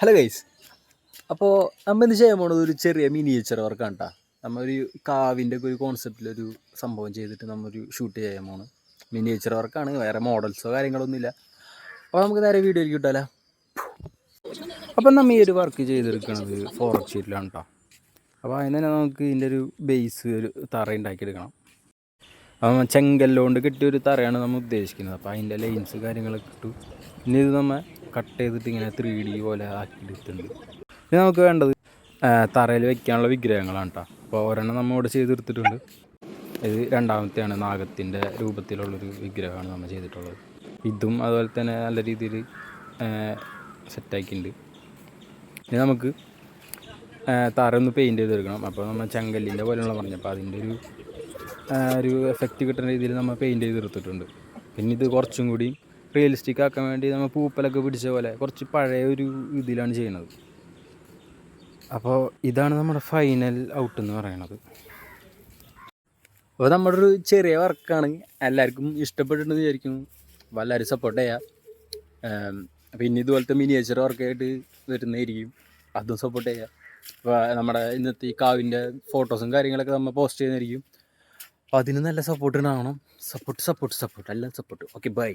Hello guys അപ്പോൾ നമ്മൾ ഇന്ന് ചെയ്യാൻ പോണത്? ഒരു ചെറിയ മിനിയേച്ചർ വർക്കാണ് കേട്ടോ നമ്മൊരു കാവിന്റെ ഒക്കെ ഒരു കോൺസെപ്റ്റിലൊരു സംഭവം ചെയ്തിട്ട് നമ്മൊരു ഷൂട്ട് ചെയ്യാൻ പോണ്. മിനിയേച്ചർ വർക്കാണ് വേറെ മോഡൽസോ കാര്യങ്ങളൊന്നുമില്ല. അപ്പോൾ നമുക്ക് നേരെ വീഡിയോയിൽ കിട്ടാലോ അപ്പം നമ്മൾ ഈ ഒരു വർക്ക് ചെയ്തെടുക്കുന്നത് ഫോറക് ഷീറ്റിലാണ് കേട്ടോ അപ്പോൾ അതിന് തന്നെ നമുക്ക് ഇതിന്റെ ഒരു ബേസ് ഒരു തറ ഉണ്ടാക്കിയെടുക്കണം. ചെങ്കല്ലുകൊണ്ട് കിട്ടിയ ഒരു തറയാണ് നമ്മൾ ഉദ്ദേശിക്കുന്നത്. അപ്പോൾ അതിന്റെ ലൈൻസ് കാര്യങ്ങളൊക്കെ ഇട്ടു. ഇനി ഇത് നമ്മൾ കട്ട് ചെയ്തിട്ട് ഇങ്ങനെ ത്രീ ഡി പോലെ ആക്കിയെടുത്തിട്ടുണ്ട്. ഇനി നമുക്ക് വേണ്ടത് തറയിൽ വെക്കാനുള്ള വിഗ്രഹങ്ങളാണ് കേട്ടോ അപ്പോൾ ഒരെണ്ണം നമ്മൾ ഇവിടെ ചെയ്തെടുത്തിട്ടുണ്ട്. ഇത് രണ്ടാമത്തെയാണ് നാഗത്തിന്റെ രൂപത്തിലുള്ളൊരു വിഗ്രഹമാണ് നമ്മൾ ചെയ്തിട്ടുള്ളത്. ഇതും അതുപോലെ തന്നെ നല്ല രീതിയിൽ സെറ്റാക്കിയിട്ടുണ്ട് ഇനി നമുക്ക് തറ ഒന്ന് പെയിന്റ് ചെയ്തെടുക്കണം. അപ്പോൾ നമ്മൾ ചെങ്കല്ലിന്റെ പോലെയുള്ള പറഞ്ഞു അപ്പോൾ അതിന്റെ ഒരു ഒരു എഫക്റ്റ് കിട്ടുന്ന രീതിയിൽ നമ്മൾ പെയിന്റ് ചെയ്തെടുത്തിട്ടുണ്ട് പിന്നെ ഇത് കുറച്ചും കൂടി റിയലിസ്റ്റിക് ആക്കാൻ വേണ്ടി നമ്മൾ പൂപ്പലൊക്കെ പിടിച്ച പോലെ കുറച്ച് പഴയ ഒരു ഇതിലാണ് ചെയ്യുന്നത്. അപ്പോൾ ഇതാണ് നമ്മുടെ ഫൈനൽ ഔട്ട് എന്ന് പറയുന്നത്. അപ്പോൾ നമ്മുടെ ഒരു ചെറിയ വർക്കാണ് എല്ലാവർക്കും ഇഷ്ടപ്പെട്ടിട്ടുണ്ടെന്ന് വിചാരിക്കുന്നു അപ്പോൾ എല്ലാവരും സപ്പോർട്ട് ചെയ്യാം. അപ്പോൾ പിന്നെ ഇതുപോലത്തെ മിനിയേച്ചർ വർക്കായിട്ട് വരുന്നതായിരിക്കും. അതും സപ്പോർട്ട് ചെയ്യാം. അപ്പോൾ നമ്മുടെ ഇന്നത്തെ ഈ കാവിന്റെ ഫോട്ടോസും കാര്യങ്ങളൊക്കെ നമ്മൾ പോസ്റ്റ് ചെയ്യുന്നതായിരിക്കും. അപ്പോൾ അതിന് നല്ല സപ്പോർട്ട് ഉണ്ടാവണം. സപ്പോർട്ട് സപ്പോർട്ട് സപ്പോർട്ട് എല്ലാം സപ്പോർട്ട് ഓക്കെ ബൈ